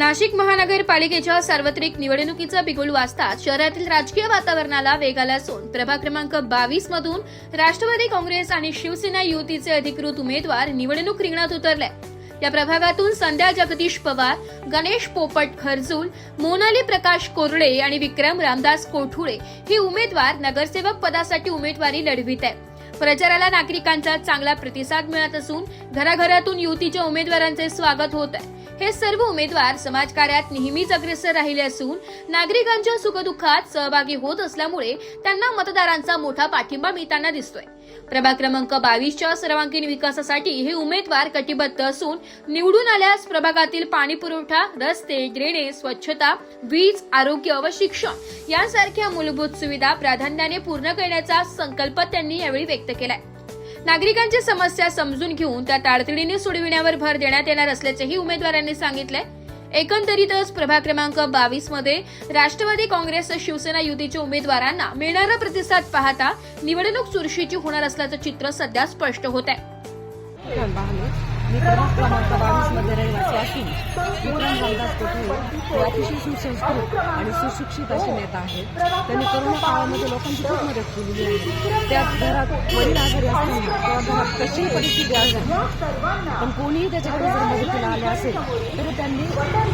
नाशिक महानगरपालिकेच्या सार्वत्रिक निवडणुकीचा बिगुल वाजताच शहरातील राजकीय वातावरणाला वेग आला असून प्रभाग क्रमांक बावीस मधून राष्ट्रवादी काँग्रेस आणि शिवसेना युतीचे अधिकृत उमेदवार निवडणूक रिंगणात उतरले. या प्रभागातून संध्या जगदीश पवार गणेश पोपट खरजूल मोनाली प्रकाश कोरडे आणि विक्रम रामदास कोठुळे हे उमेदवार नगरसेवक पदासाठी उमेदवारी लढवित आहेत. प्रचाराला नागरिकांचा चांगला प्रतिसाद मिळत असून घराघरातून युतीच्या उमेदवारांचे स्वागत होत आहे. हे सर्व उमेदवार समाजकार्यात नेहमीच अग्रेसर राहिले असून नागरिकांच्या सुखदुःखात सहभागी होत असल्यामुळे त्यांना मतदारांचा मोठा पाठिंबा मिळताना दिसतोय. प्रभाग क्रमांक बावीसच्या सर्वांगीण विकासासाठी हे उमेदवार कटिबद्ध असून निवडून आल्यास प्रभागातील पाणी पुरवठा रस्ते ड्रेनेज स्वच्छता वीज आरोग्य व शिक्षण यांसारख्या मूलभूत सुविधा प्राधान्याने पूर्ण करण्याचा संकल्प त्यांनी यावेळी व्यक्त केलाय. नागरिकांची समस्या समजून घेऊन त्या तातडीने सोडविण्यावर भर देण्यात येणार असल्याचेही उमेदवारांनी सांगितले एकंदरीतच प्रभाग क्रमांक बावीसमध्ये राष्ट्रवादी काँग्रेस शिवसेना युतीच्या उमेदवारांना मिळणारा प्रतिसाद पाहता निवडणूक चुरशीची होणार असल्याचं चित्र सध्या स्पष्ट होत आहे मी प्रभाग क्रमांक बावीस रहिवासी असून विक्रम रामदास कोठे अतिशय सुसंस्कृत आणि सुशिक्षित असे नेता आहेत त्यांनी कोरोना काळामध्ये लोकांची खूप मदत केलेली आहे त्या घरात वडील आजारी असताना किंवा घरात कशीही परिस्थिती आली पण कोणीही त्याच्याकडे जर मदतीला आले असेल तरी त्यांनी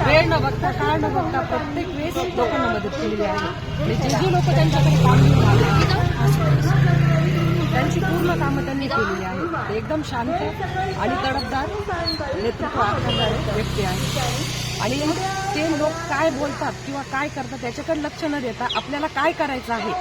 वेळ न बघता काळ न बघता प्रत्येक वेळेस लोकांना मदत केलेली आहे जे जे लोक त्यांच्याकडे काम घेऊन आले त्यांची पूर्ण कामं त्यांनी केलेली आहेत. एकदम शांत आणि तडफदार नेतृत्व करणारे व्यक्ती आहे आणि ते लोक काय बोलतात किंवा काय करतात त्याच्याकडे लक्ष न देता आपल्याला काय करायचं आहे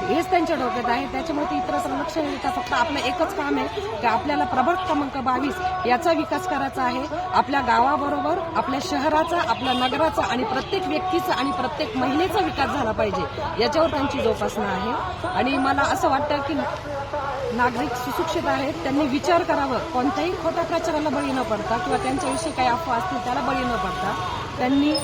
हेच त्यांच्या डोक्यात आहे. त्याच्यामुळे ते इतर लक्ष न देता. फक्त आपलं एकच काम आहे की आपल्याला प्रभाग क्रमांक बावीस याचा विकास करायचा आहे. आपल्या गावाबरोबर आपल्या शहराचा आपल्या नगराचा आणि प्रत्येक व्यक्तीचा आणि प्रत्येक महिलेचा विकास झाला पाहिजे. याच्यावर त्यांची जोपासना आहे. आणि मला असं वाटतं की नागरिक सुशिक्षित आहेत. त्यांनी विचार करावं. कोणत्याही खोट्या प्रचाराला बळी न पडता किंवा त्यांच्याविषयी काही अफवा असतील त्याला बळी न पडता त्यांनी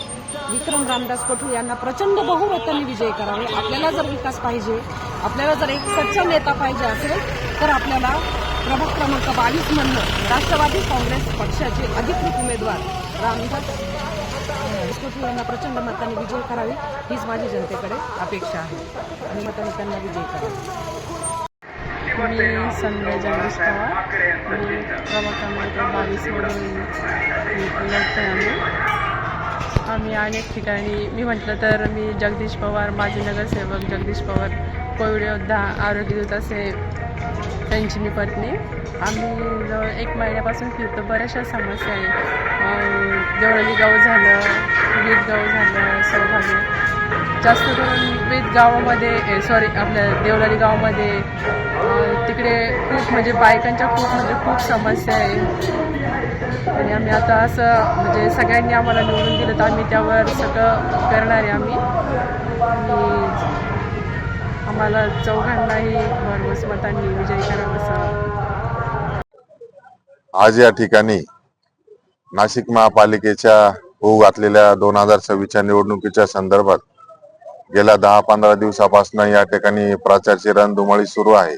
विक्रम रामदास कोठू यांना प्रचंड बहुमतांनी विजय करावे. आपल्याला जर विकास पाहिजे आपल्याला जर एक सच्चा नेता पाहिजे असेल तर आपल्याला प्रभाग क्रमांक बावीस मधनं राष्ट्रवादी काँग्रेस पक्षाचे अधिकृत उमेदवार रामदास कोठू यांना प्रचंड मतांनी विजय करावे हीच माझी जनतेकडे अपेक्षा आहे. आणि मतांनी त्यांना विजय करावा. मी संजय जगदीश पवार. मी प्रभाग क्रमांक बावीसमधून लढते आम्ही आम्ही अनेक ठिकाणी मी म्हटलं तर मी जगदीश पवार माजी नगरसेवक जगदीश पवार कोविड योद्धा आरोग्यदूत असे त्यांची मी पत्नी. आम्ही जवळ एक महिन्यापासून फिरतो. बऱ्याचशा समस्या आहेत. देवळली गाव झालं वीज गाव झालं सौभाग्य जास्त करून वीज गावामध्ये सॉरी आपल्या देवलाली गावामध्ये तिकडे खूप म्हणजे बायकांच्या खूप म्हणजे खूप समस्या आहे. आणि आम्ही आता असं म्हणजे सगळ्यांनी आम्हाला निवडून दिलं तर आम्ही त्यावर सगळं करणार आहे आम्ही. आम्हाला चौघांनाही भरघोस मतांनी विजयी करावं असं. आज या ठिकाणी नाशिक महापालिकेच्या होऊ घातलेल्या दोन हजार सव्वीसच्या निवडणुकीच्या संदर्भात गेल्या दहा पंधरा दिवसापासून या ठिकाणी प्रचारची रणधुमाळी सुरू आहे.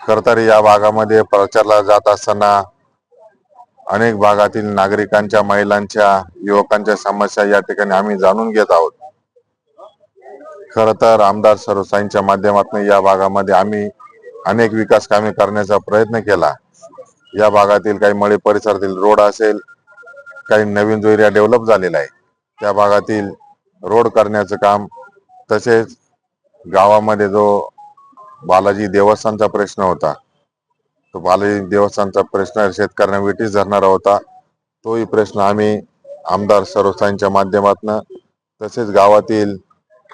खर तर या भागामध्ये प्रचारला जात असताना अनेक भागातील नागरिकांच्या महिलांच्या युवकांच्या समस्या या ठिकाणी आम्ही जाणून घेत आहोत. खर तर आमदार सरसाईंच्या माध्यमातून या भागामध्ये आम्ही अनेक विकास कामे करण्याचा प्रयत्न केला. या भागातील काही मळे परिसरातील रोड असेल काही नवीन जो एरिया डेव्हलप झालेला आहे त्या भागातील रोड करण्याचं काम तसेच गावामध्ये जो बालाजी देवस्थानचा प्रश्न होता तो बालाजी देवस्थानचा प्रश्न शेतकऱ्यांना वेटीस धरणारा होता. तोही प्रश्न आम्ही आमदार सरोसांच्या माध्यमातून तसेच गावातील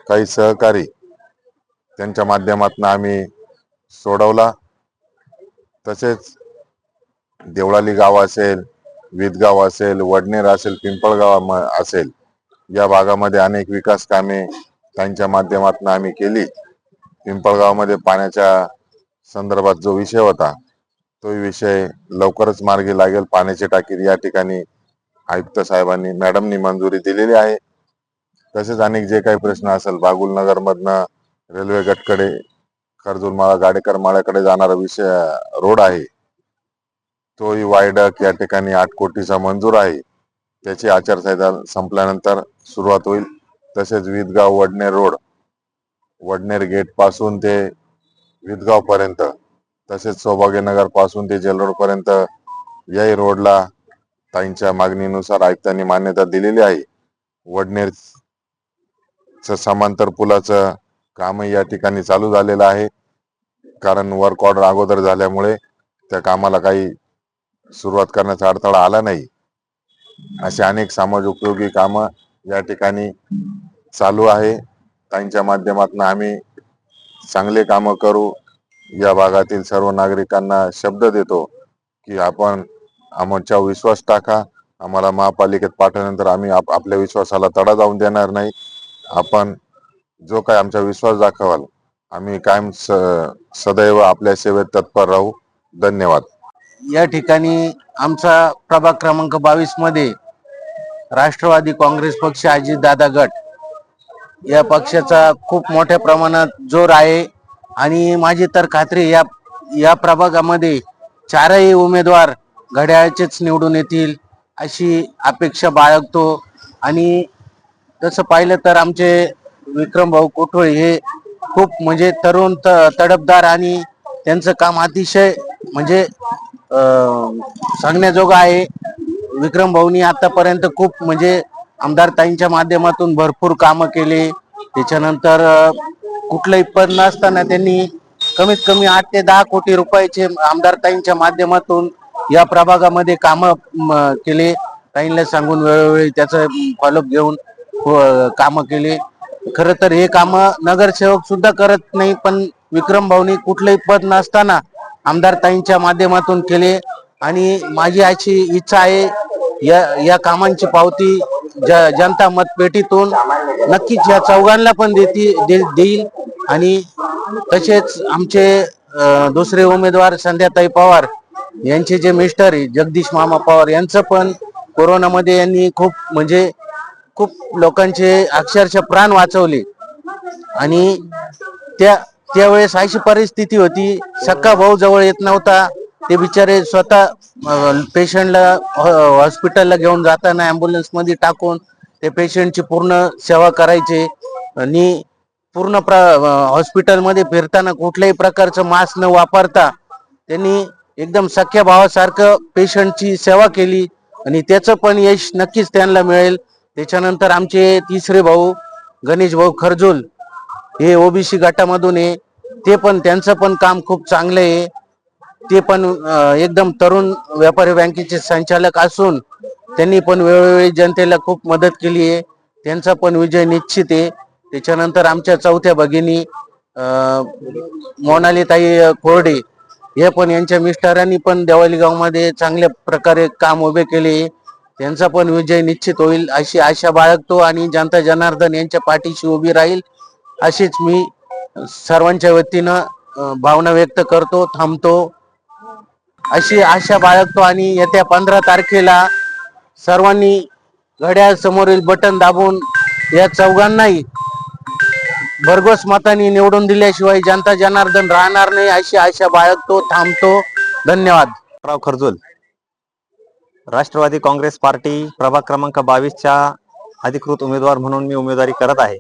काही सहकारी त्यांच्या माध्यमातून आम्ही सोडवला. तसेच देवळाली गाव असेल विदगाव असेल वडनेर असेल पिंपळगाव म- असेल या भागामध्ये अनेक विकास कामे त्यांच्या माध्यमातून आम्ही केली. पिंपळगावमध्ये पाण्याच्या संदर्भात जो विषय होता तो विषय लवकरच मार्गी लागेल. पाण्याची टाकी या ठिकाणी आयुक्त साहेबांनी मॅडमनी मंजुरी दिलेली आहे. तसेच अनेक जे काही प्रश्न असेल बागुल नगर मधनं रेल्वे गटकडे खरजूर गाडेकर माळ्याकडे जाणारा विषय रोड आहे. तोही वायडक या ठिकाणी आठ कोटीचा मंजूर आहे. त्याची आचारसंहिता संपल्यानंतर सुरुवात होईल. तसेच विदगाव वडनेर रोड वडनेर गेटपासून ते विदगाव पर्यंत तसेच सौभाग्यनगरपासून ते जेल रोड पर्यंत याही रोडला ताईंच्या मागणीनुसार आयुक्तांनी मान्यता दिलेली आहे. वडनेर समांतर पुलाचं कामही या ठिकाणी चालू झालेलं आहे. कारण वर्क ऑर्डर अगोदर झाल्यामुळे त्या कामाला काही सुरुवात करण्याचा अडथळा आला नाही. असे अनेक समाज उपयोगी कामं या ठिकाणी चालू आहे. त्यांच्या माध्यमातून आम्ही चांगले कामं करू. या भागातील सर्व नागरिकांना शब्द देतो की आपण आमच्या विश्वास टाका. आम्हाला महापालिकेत पाठवल्यानंतर आम्ही आप आपल्या विश्वासाला तडा जाऊन देणार नाही. आपण जो काय आमचा विश्वास दाखवाल आम्ही कायम स सदैव आपल्या सेवेत तत्पर राहू. धन्यवाद. या ठिकाणी आमचा प्रभाग क्रमांक बावीसमध्ये राष्ट्रवादी काँग्रेस पक्ष अजितदादा गट या पक्षाचा खूप मोठ्या प्रमाणात जोर आहे. आणि माझी तर खात्री या या प्रभागामध्ये चारही उमेदवार घड्याळचेच निवडून येतील अशी अपेक्षा बाळगतो. आणि तसं पाहिलं तर आमचे विक्रम भाऊ कोठोळे हे खूप म्हणजे तरुण त- तडपदार आणि त्यांचं काम अतिशय म्हणजे सांगण्याजोगं आहे. विक्रम भाऊनी आतापर्यंत खूप म्हणजे आमदार ताईंच्या माध्यमातून भरपूर कामं केले. त्याच्यानंतर कुठलंही पद नसताना त्यांनी कमीत कमी आठ ते दहा कोटी रुपयाचे आमदार ताईंच्या माध्यमातून या प्रभागामध्ये कामं केले. ताईंना सांगून वेळोवेळी त्याचं फॉलोअप घेऊन कामं केले. खर तर हे कामं नगरसेवक सुद्धा करत नाही पण विक्रम भाऊनी कुठलंही पद नसताना आमदार ताईंच्या माध्यमातून केले. आणि माझी अशी इच्छा आहे या या कामांची पावती जनता मतपेटीतून नक्कीच या चौघांना पण देती दे- देईल. आणि तसेच आमचे दुसरे उमेदवार संध्याताई पवार यांचे जे मिस्टर आहे जगदीश मामा पवार यांचं पण कोरोनामध्ये यांनी खूप म्हणजे खूप लोकांचे अक्षरशः प्राण वाचवले. आणि त्या त्यावेळेस अशी परिस्थिती होती सक्का भाऊ जवळ येत नव्हता. ते बिचारे स्वतः पेशंटला हॉस्पिटलला घेऊन जाताना अँब्युलन्समध्ये टाकून ते पेशंटची पूर्ण सेवा करायचे. आणि पूर्ण प्र हॉस्पिटलमध्ये फिरताना कुठल्याही प्रकारचं मास्क न वापरता त्यांनी एकदम सख्या भावासारखं पेशंटची सेवा केली. आणि त्याचं पण यश नक्कीच त्यांना मिळेल. त्याच्यानंतर आमचे तिसरे भाऊ गणेश भाऊ खरजूल हे ओबीसी गटामधून आहे. ते पण त्यांचं पण काम खूप चांगलं आहे. ते पण एकदम तरुण व्यापारी बँकेचे संचालक असून त्यांनी पण वेळोवेळी जनतेला खूप मदत केली आहे. त्यांचा पण विजय निश्चित आहे. त्याच्यानंतर आमच्या चौथ्या भगिनी मोनालीताई कोरडे हे पण यांच्या मिस्टरांनी पण देवाली गावमध्ये चांगल्या प्रकारे काम उभे केले त्यांचा पण विजय निश्चित होईल अशी आशा बाळगतो आणि जनता जनार्दन यांच्या पाठीशी उभी राहील अशीच मी सर्वांच्या वतीनं भावना व्यक्त करतो थांबतो. अशी आशा बाळगतो आणि येत्या पंधरा तारखेला सर्वांनी घड्याळ समोरील बटन दाबून या चौघांनाही भरघोस मतांनी निवडून दिल्याशिवाय जनता जनार्दन राहणार नाही अशी आशा बाळगतो थांबतो. धन्यवाद. राव खरजुल राष्ट्रवादी काँग्रेस पार्टी प्रभाग क्रमांक बावीसच्या अधिकृत उमेदवार म्हणून मी उमेदवारी करत आहे.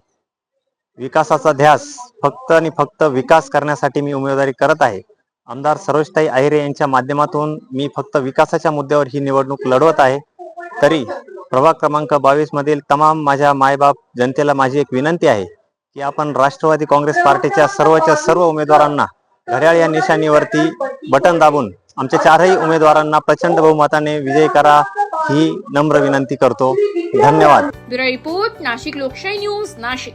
विकासाचा ध्यास फक्त आणि फक्त विकास करण्यासाठी मी उमेदवारी करत आहे. आमदार सरोजताई अहिरे यांच्या माध्यमातून मी फक्त विकासाच्या मुद्द्यावर ही निवडणूक लढवत आहे. तरी प्रभाग क्रमांक बावीस मधील तमाम माझ्या मायबाप जनतेला माझी एक विनंती आहे की आपण राष्ट्रवादी काँग्रेस पार्टीच्या सर्वच्या सर्व उमेदवारांना घड्याळ या निशाणीवरती बटन दाबून आमच्या चारही उमेदवारांना प्रचंड बहुमताने विजय करा ही नम्र विनंती करतो. धन्यवाद. ब्युरो रिपोर्ट नाशिक लोकशाही न्यूज नाशिक.